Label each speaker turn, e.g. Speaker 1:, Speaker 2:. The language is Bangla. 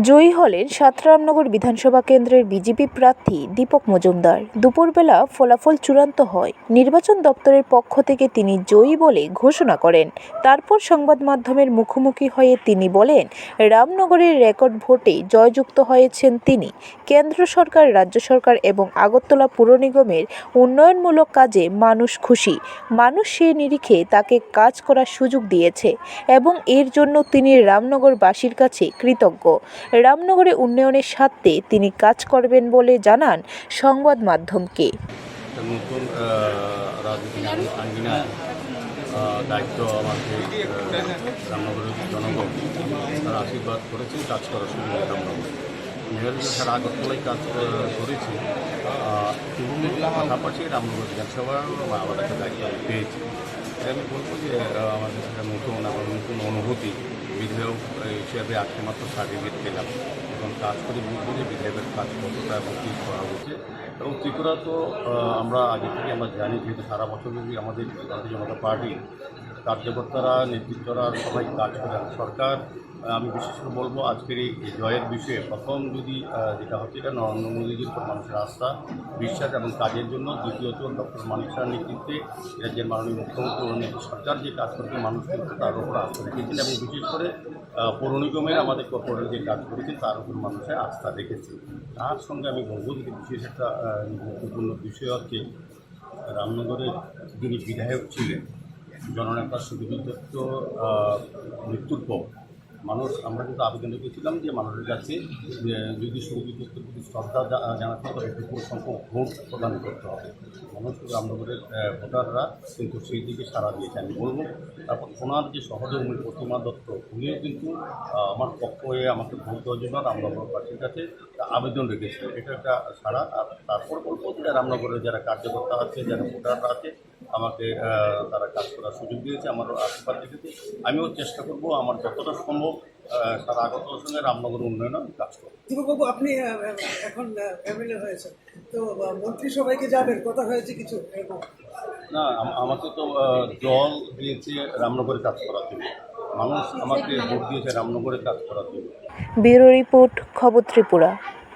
Speaker 1: জয়ী হলেন সাতরামনগর বিধানসভা কেন্দ্রের বিজেপি প্রার্থী দীপক মজুমদার। দুপুরবেলা ফলাফল চূড়ান্ত হয়। নির্বাচন দপ্তরের পক্ষ থেকে তিনি জয়ী বলে ঘোষণা করেন। তারপর সংবাদ মাধ্যমের মুখোমুখি হয়ে তিনি বলেন, রামনগরের রেকর্ড ভোটে জয়যুক্ত হয়েছেন তিনি। কেন্দ্র সরকার, রাজ্য সরকার এবং আগরতলা পুর নিগমের উন্নয়নমূলক কাজে মানুষ খুশি। মানুষ সেই নিরিখে তাকে কাজ করার সুযোগ দিয়েছে এবং এর জন্য তিনি রামনগরবাসীর কাছে কৃতজ্ঞ। রামনগরে উন্নয়নের স্বার্থে তিনি কাজ করবেন বলে জানান সংবাদ মাধ্যমকে।
Speaker 2: নতুন দায়িত্ব আমাকে রামনগরের জনগণ, তারা আশীর্বাদ কাজ করার রামনগর। মেয়র সারা আগরতলায় কাজ করেছি পাশাপাশি রামনগর একটা দায়িত্ব পেয়েছি। আমি বলব যে আমার নতুন, আবার নতুন অনুভূতি বিধায়ক হিসেবে আজকে মাত্র সার্টিফিকেট পেলাম এবং কাজ করে বুঝব যে বিধায়কের কাজ কতটা এবং কী করা উচিত। এবং ত্রিপুরা তো আমরা আগে থেকে আমরা জানি, যেহেতু সারা বছর যদি আমাদের ভারতীয় জনতা পার্টি কার্যকর্তারা, নেতৃত্বরা সবাই কাজ করে সরকার আমি বিশেষ করে বলব আজকের এই জয়ের বিষয়ে প্রথম যদি যেটা হচ্ছে এটা নরেন্দ্র মোদীজির উপর মানুষের আস্থা বিশ্বাস এবং কাজের জন্য। দ্বিতীয়ত ডক্টর মানিক শাহর নেতৃত্বে রাজ্যের মাননীয় মুখ্যমন্ত্রী অরুণ সরকার যে কাজ করতে মানুষ কিন্তু তার উপর আস্থা রেখেছেন এবং বিশেষ করে পৌর নিগমের আমাদের কর্পোরেট যে কাজ করেছে, তার উপর মানুষের আস্থা রেখেছে। তার সঙ্গে আমি বলব যে বিশেষ একটা গুরুত্বপূর্ণ বিষয় হচ্ছে রামনগরের যিনি বিধায়ক ছিলেন জননেতা সুবিধু দত্ত মৃত্যুর পর মানুষ, আমরা কিন্তু আবেদন রেখেছিলাম যে মানুষের কাছে যদি সুবিধু দত্তের প্রতি শ্রদ্ধা জানাতে হবে বিপুল সংখ্যক ভোট প্রদান করতে হবে। মানুষ রামনগরের ভোটাররা কিন্তু সেই দিকে সাড়া দিয়েছে, আমি বলব। তারপর ওনার যে সহধর্মী প্রতিমা দত্ত, উনিও কিন্তু আমার পক্ষ হয়ে আমাকে ভোট দেওয়ার জন্য রামনগর পার্টির কাছে একটা আবেদন রেখেছিল এটা একটা সারা আর তারপর বলব যে রামনগরের যারা কার্যকর্তা আছে, যারা ভোটাররা আছে আমাকে তারা কাজ করার সুযোগ দিয়েছে আমার আশীর্বাদ রেখেছে। আমিও চেষ্টা করব আমার যতটা সম্ভব সারা আগরতলার সঙ্গে রামনগর উন্নয়নে আমি কাজ করব।
Speaker 3: দীপকবাবু আপনি এখন এমএলএ হয়েছেন। তো আহ, মন্ত্রিসভায় যাবেন কথা হয়েছে কিছু এরকম।
Speaker 2: না আমাকে তো দল দিয়েছে রামনগরে কাজ করার জন্য। মানুষ আমাকে ভোট দিয়েছে রামনগরে কাজ করার জন্য।
Speaker 1: ব্যুরো রিপোর্ট খবর ত্রিপুরা।